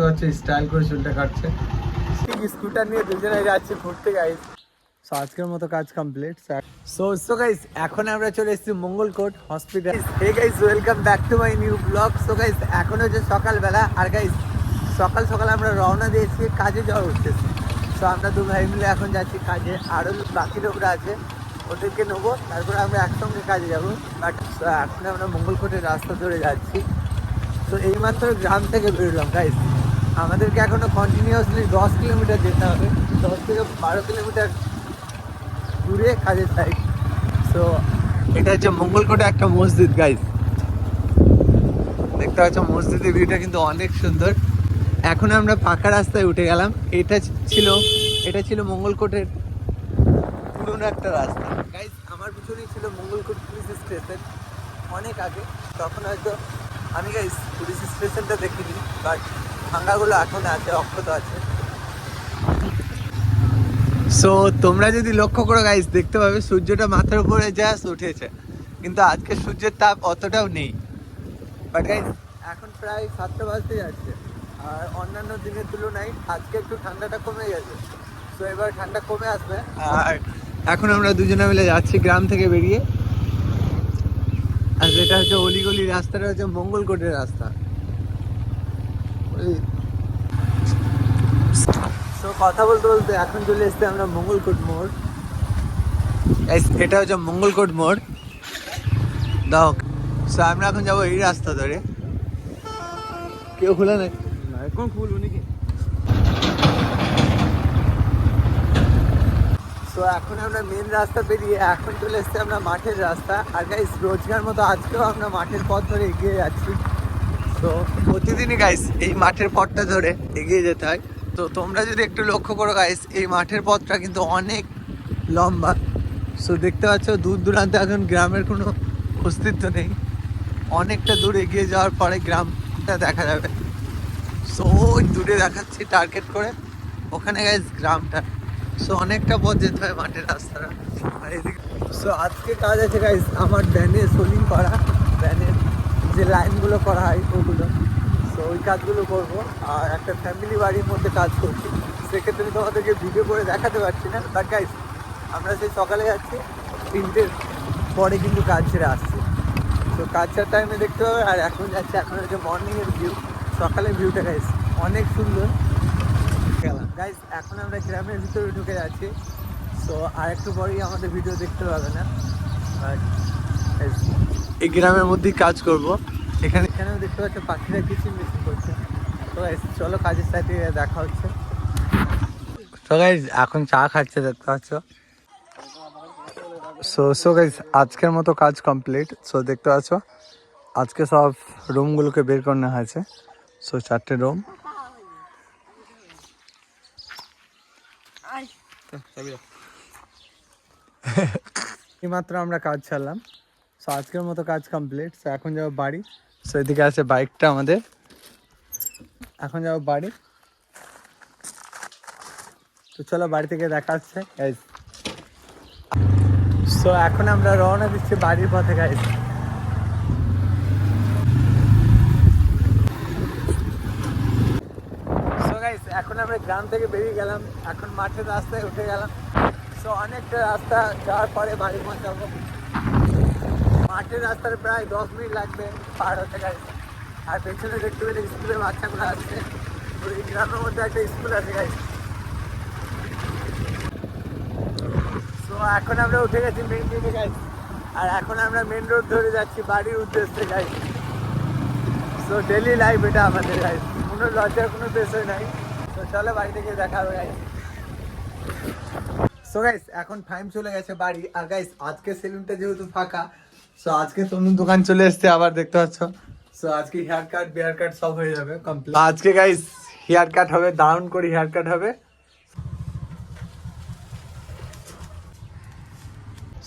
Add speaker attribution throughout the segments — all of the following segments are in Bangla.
Speaker 1: দেখতে পাচ্ছ স্টাইল করে চুলটা কাটছে। স্কুটার নিয়ে দুজনে যাচ্ছি ঘুরতে গাইস সো আজকের মতো কাজ কমপ্লিট সো সো গাইস এখন আমরা চলে এসেছি Mangalkot hospital hey guys welcome back to my new blog so guys এখন হচ্ছে সকালবেলা আর গাইস সকাল সকাল আমরা রওনা দিয়েছি কাজে যাওয়ার উঠতেছি সো আমরা দু ভাই মিলে এখন যাচ্ছি কাজে। আরও বাকি লোকরা আছে ওদেরকে নেব তারপরে আমরা একসঙ্গে কাজে যাব। বাট এখন আমরা মঙ্গলকোটের রাস্তা ধরে যাচ্ছি। তো এইমাত্র গ্রাম থেকে বেরোলাম গাইস আমাদেরকে এখনও কন্টিনিউয়াসলি দশ কিলোমিটার যেতে হবে। দশ থেকে বারো কিলোমিটার দূরে কাজের সাইড সো এটা হচ্ছে মঙ্গলকোটে একটা মসজিদ গাইস দেখতে পাচ্ছ মসজিদের ভিউটা কিন্তু অনেক সুন্দর। এখন আমরা পাকা রাস্তায় উঠে গেলাম। এটা ছিল এটা ছিল মঙ্গলকোটের পুরনো একটা রাস্তা। গাইস আমার পিছনেই ছিল মঙ্গলকোট পুলিশ স্টেশন অনেক আগে। তখন হয়তো আমি গাইস পুলিশ স্টেশনটা দেখিনি বাট ভাঙ্গাগুলো এখন আছে অক্ষত আছে। সো তোমরা যদি লক্ষ্য করো গাইস দেখতে পাবে সূর্যটা মাথার উপরে জাস্ট উঠেছে। কিন্তু আজকে সূর্যের তাপ অতটাও নেই। বাট গাইস এখন প্রায় সাতটা বাজতে যাচ্ছে। আর অন্যান্য দিনের তুলনায় আজকে একটু ঠান্ডাটা কমে গেছে। তো এবার ঠান্ডা কমে আসবে। আর এখন আমরা দুজনে মিলে যাচ্ছি গ্রাম থেকে বেরিয়ে। আর যেটা হচ্ছে অলিগলি রাস্তাটা হচ্ছে মঙ্গলকোটের রাস্তা তো কথা বলতে বলতে এখন চলে এসছে আমরা মঙ্গলকোট মোড়। এটা হচ্ছে মঙ্গলকোট মোড়। দাও সো আমরা এখন যাব এই রাস্তা ধরে। কেউ খোলা নাই?
Speaker 2: এখন খুলবো নাকি?
Speaker 1: তো এখন আমরা মেন রাস্তা পেরিয়ে এখন চলে এসছি আমরা মাঠের রাস্তা। আর গাইস রোজগার মতো আজকেও আমরা মাঠের পথ ধরে এগিয়ে যাচ্ছি। তো প্রতিদিনই গাইস এই মাঠের পথটা ধরে এগিয়ে যেতে হয়। তো তোমরা যদি একটু লক্ষ্য করো গাইস এই মাঠের পথটা কিন্তু অনেক লম্বা। সো দেখতে পাচ্ছ, দূর দূরান্তে এখন গ্রামের কোনো অস্তিত্ব নেই। অনেকটা দূর এগিয়ে যাওয়ার পরে গ্রামটা দেখা যাবে। সো ওই দূরে দেখাচ্ছি টার্গেট করে। ওখানে গাইস গ্রামটা। সো অনেকটা পথ যেতে হয় মাঠের রাস্তাটা। আর এদিকে সো আজকে কাজ আছে গাইস আমার ভ্যানে সোলিং করা। ভ্যানের যে লাইনগুলো করা হয়, ওগুলো। সো ওই কাজগুলো করব। আর একটা ফ্যামিলি বাড়ির মধ্যে কাজ করছি। সেক্ষেত্রে তোমাদেরকে ভিডিও করে দেখাতে পারছি না। বাট গাইস আমরা সেই সকালে যাচ্ছি, তিনটের পরে কিন্তু কাজ ছেড়ে আসছি। তো কাজ ছাড় টাইমে দেখতে পাবে, আর এখন যাচ্ছে, এখন হচ্ছে মর্নিংয়ের ভিউ সকালের ভিউটা গাইস অনেক সুন্দর। গেলাম গাইস এখন আমরা গ্রামের ভিতরে ঢুকে যাচ্ছি। সো আর একটু পরেই আমাদের ভিডিও দেখতে পাবে না। এই গ্রামের মধ্যেই কাজ করব। এখানে এখানেও দেখতে পাচ্ছ পাখিরা কিছু মিস করছে। তো চলো কাজের সাথে দেখা হচ্ছে। তো গাইজ এখন চা খাচ্ছে দেখতে পাচ্ছ। সো সো গাইজ আজকের মতো কাজ কমপ্লিট সো দেখতে পাচ্ছ আজকে সব রুমগুলোকে বের করে নেওয়া হয়েছে। সো চারটে রুম। এইমাত্র আমরা কাজ ছাড়লাম। সো আজকের মতো কাজ কমপ্লিট সো এখন যাব বাড়ি। এদিকে আছে বাইকটা আমাদের। এখন যাব বাড়ি। তো চলো বাড়ি থেকে দেখা হচ্ছে সো এখন আমরা রওনা দিচ্ছি বাড়ির পথে গাইজ এখন আমরা গ্রাম থেকে বেরিয়ে গেলাম। এখন মাঠের রাস্তায় উঠে গেলাম। সো অনেকটা রাস্তা যাওয়ার পরে বাড়ি পৌঁছাবো মাঠের রাস্তার প্রায় দশ মিনিট লাগবে পার হতে গাইস আর পেছনে দেখতে পেলে স্কুলের বাচ্চাগুলো আসছে তো এই গ্রামের মধ্যে একটা স্কুল আছে গাইস। সো এখন আমরা উঠে গেছি মেন রোডে গাইস। আর এখন আমরা মেন রোড ধরে যাচ্ছি বাড়ির উদ্দেশ্যে গাইস। সো ডেলি লাইফ এটা আমাদের গাইস। কোনো লজ্জার কোনো বিষয় নাই। তো চলো বাড়ি থেকে দেখা হবে গাইস। সো গাইস এখন টাইম চলে গেছে বাড়ি। আর গাইস আজকে সেলুনটা যেহেতু ফাঁকা সো আজকে তনুর দোকান চলে এসেছে আবার দেখতে পাচ্ছ। সো আজকে হেয়ার কাট বিয়ার কাট সব হয়ে যাবে কমপ্লিট আজকে গাইস হেয়ার কাট হবে দারুণ করে হেয়ার কাট হবে।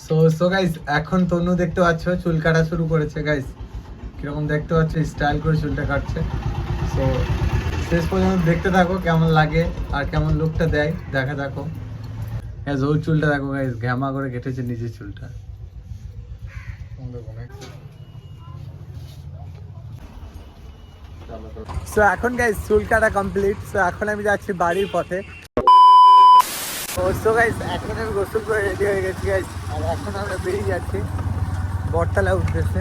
Speaker 1: সো সো গাইস এখন তনু দেখতে পাচ্ছ চুল কাটা শুরু করেছে গাইস কীরকম দেখতে পাচ্ছ স্টাইল করে চুলটা কাটছে। সো শেষ পর্যন্ত দেখতে থাকো কেমন লাগে আর কেমন লুকটা দেয় দেখা থাকো। হ্যাঁ ওর চুলটা দেখো গাইস ঘ্যামা করে কেটেছে নিজের চুলটা। সো এখন গাইজ চুল কাটা কমপ্লিট সো এখন আমি যাচ্ছি বাড়ির পথে। সো গাইজ এখন আমি গোসল করে রেডি হয়ে গেছি গাইজ আর এখন আমরা বেরিয়ে যাচ্ছি। বটতলা উঠতেছে।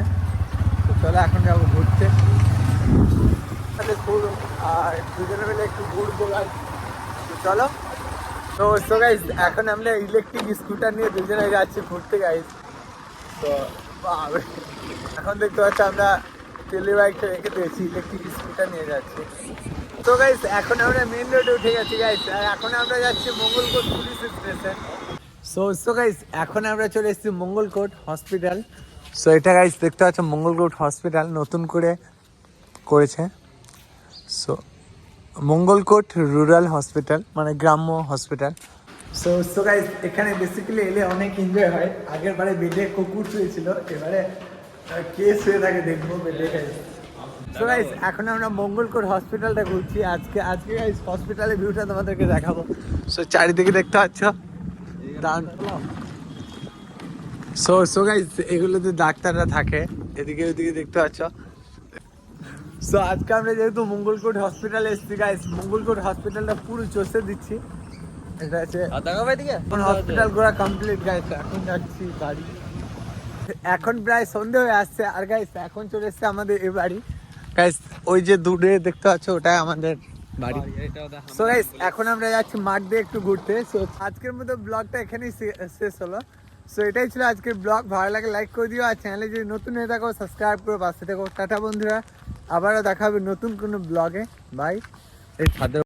Speaker 1: তো চলো, এখন যাব ঘুরতে। তাহলে ঘুরো আর দুজনে মিলে একটু ঘুরবো গাইজ চলো। তো সো গাইজ এখন আমরা ইলেকট্রিক স্কুটার নিয়ে দুজনে যাচ্ছি ঘুরতে গাইজ তো এখন দেখতে পাচ্ছি আমরা তেলের বাইকটা রেখে দিয়েছি ইলেকট্রিক স্কুটার নিয়ে যাচ্ছি। তো গাইস এখন আমরা মেন রোডে উঠে গেছি গাইস আর এখন আমরা যাচ্ছি Mangalkot police station so so guys এখন আমরা চলে এসেছি মঙ্গলকোট হসপিটাল সো এটা গাইস দেখতে পাচ্ছ মঙ্গলকোট হসপিটাল নতুন করে করেছে। সো মঙ্গলকোট রুরাল হসপিটাল মানে গ্রাম্য হসপিটাল সো সো গাইস এখানে বেসিক্যালি এলে অনেক এনজয় হয়। আগের বারে বেডে কুকুর শুয়েছিল এবারে কে শুয়ে থাকে দেখব বেডে সো গাইস এখন আমরা মঙ্গলকোট হসপিটালটা ঘুরছি। আজকে আজকে গাইস হসপিটালের ভিউটা তোমাদেরকে দেখাবো। সো চারিদিকে দেখতে পাচ্ছ? দাঁড়ান সো সো গাইস এগুলোতে ডাক্তাররা থাকে। এদিকে, ওদিকে দেখতে পাচ্ছ? সো আজকে আমরা যেহেতু মঙ্গলকোট হসপিটালে এসেছি গাইস মঙ্গলকোট হসপিটালটা পুরো চষে দিচ্ছি। এটা আছে। এখন হসপিটাল ঘোরা কমপ্লিট গাইস এখন যাচ্ছি বাড়ি। এখন প্রায় সন্ধে হয়ে আসছে আর গাইস এখন চলে এসছে আমাদের এ বাড়ি। গাইস ওই যে দূরে দেখতে পাচ্ছ ওটাই আমাদের বাড়ি। সো গাইস এখন আমরা যাচ্ছি মাঠ দিয়ে একটু ঘুরতে। সো আজকের মতো ব্লগটা এখানেই শেষ হলো। সো এটাই ছিল আজকের ব্লগ ভালো লাগে লাইক করে দিও আর চ্যানেলে যদি নতুন হয়ে থাকো সাবস্ক্রাইব করে পাশে থাকো। টাটা বন্ধুরা। আবারও দেখা হবে নতুন কোনো ব্লগে বাই এই ছাদের